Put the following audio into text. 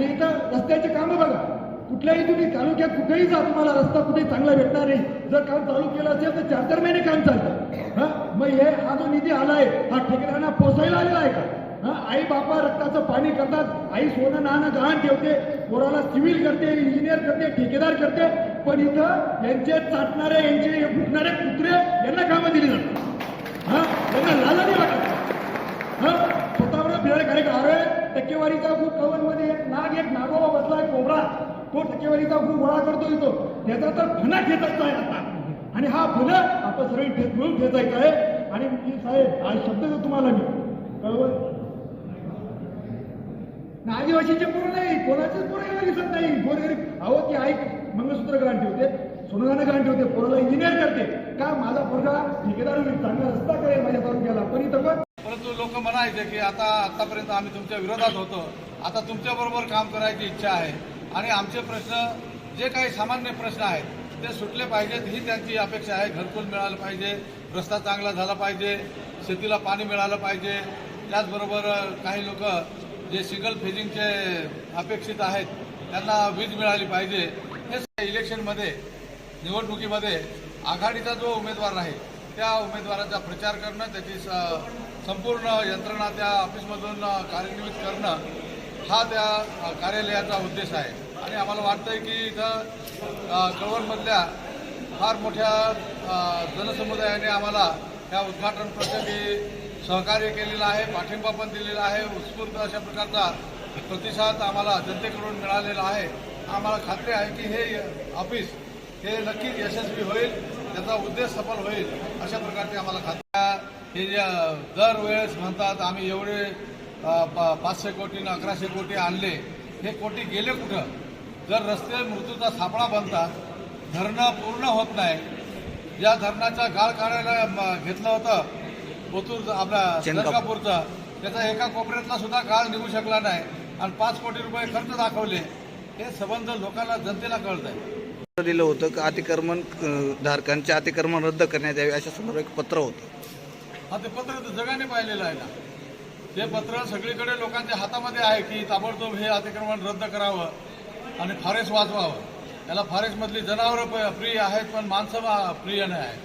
आणि इथं रस्त्याचे कामं बघा. कुठल्याही तुम्ही तालुक्यात कुठेही जा तुम्हाला रस्ता कुठे चांगला भेटणार नाही. जर काम चालू केलं असेल तर चार चार महिने काम चालतं. हा? मग हे हा जो निधी आलाय हा ठेकेदारांना पोसायला आलेला आहे का? हा? आई बापा रक्ताचं पाणी करतात आई सोनं नाणं गहाण ठेवते पोराला सिव्हिल करते इंजिनियर करते ठेकेदार करते पण इथं यांचे चाटणारे यांचे फुटणारे कुत्रे यांना कामं दिली जातात. हा यांना लाला नाही वाटत हा स्वतःवर फिरायला कार्यक्रम अरे टक्केवारीचा खूप कवनमध्ये एक नाग एक नागोबा बसला एक कोबरा तो टक्केवारीचा खूप गोळा करतो येतो त्याचा तर फणा खेचायचा आहे आता. आणि हा फण आपण सगळे मिळून खेचायचा आहे. आणि मी साहेब आज शब्द देतो तुम्हाला मी. कळवत आदिवासीचे पोरं नाही. कोणाचेच पोरं दिसत नाही. गोरगरीब अहो ती आई मंगळसूत्र ग्रहण ठेवते सोनगाणं ग्रहण ठेवते पोराला इंजिनियर करते. का माझा पोरगा ठेकेदार चांगला रस्ता करेल माझ्या तालुक्याला. पण इथं पण परंतु लोक म्हणायचे की आता आतापर्यंत आम्ही तुमच्या विरोधात होतो. आता तुमच्या बरोबर काम करायची इच्छा आहे. आणि आमचे प्रश्न जे काही सामान्य प्रश्न आहेत ते सुटले पाहिजेत ही त्यांची अपेक्षा आहे. घरकुल मिळालं पाहिजे रस्ता चांगला झाला पाहिजे शेतीला पाणी मिळालं पाहिजे. त्याचबरोबर काही लोक जे सिंगल फेजिंगचे अपेक्षित आहेत त्यांना वीज मिळाली पाहिजे. हे सगळे इलेक्शनमध्ये निवडणुकीमध्ये आघाडीचा जो उमेदवार आहे त्या उमेदवाराचा प्रचार करणं त्याची स- संपूर्ण यंत्रणा त्या ऑफिसमधून कार्यान्वित करणं हा त्या कार्यालयाचा उद्देश आहे. आणि आम्हाला वाटतंय की इथं अ, कळवणमधल्या फार मोठ्या जनसमुदायाने आम्हाला या उद्घाटन प्रसंगी सहकार्य केलेलं आहे पाठिंबा पण दिलेला आहे. उत्स्फूर्त अशा प्रकारचा प्रतिसाद आम्हाला जनतेकडून मिळालेला आहे. आम्हाला खात्री आहे की हे ऑफिस हे नक्कीच यशस्वी होईल त्याचा उद्देश सफल होईल अशा प्रकारची आम्हाला खात्री हे जे दरवेळेस म्हणतात आम्ही एवढे पाचशे कोटी न अकराशे कोटी आणले हे कोटी गेले कुठं? जर रस्ते मृत्यूचा सापळा बनतात धरणं पूर्ण होत नाही या धरणाचा गाळ काढायला घेतलं होतं ओतूर आपल्या चंद्रकापूरचा त्याचा एका कोपऱ्यातला सुद्धा गाळ निघू शकला नाही आणि पाच कोटी रुपये खर्च दाखवले हे संबंध लोकांना जनतेला कळत आहे दिलं होतं की अतिक्रमण धारकांचे अतिक्रमण रद्द करण्यात यावे अशा संदर्भात एक पत्र होतं. हा ते पत्र तर जगाने पाहिलेलं आहे ना. ते पत्र सगळीकडे लोकांच्या हातामध्ये आहे की ताबडतोब हे अतिक्रमण रद्द करावं आणि फॉरेस्ट वाचवावं. त्याला फॉरेस्टमधली जनावरं प- प्रिय आहेत पण माणसं प्रिय नाही आहेत.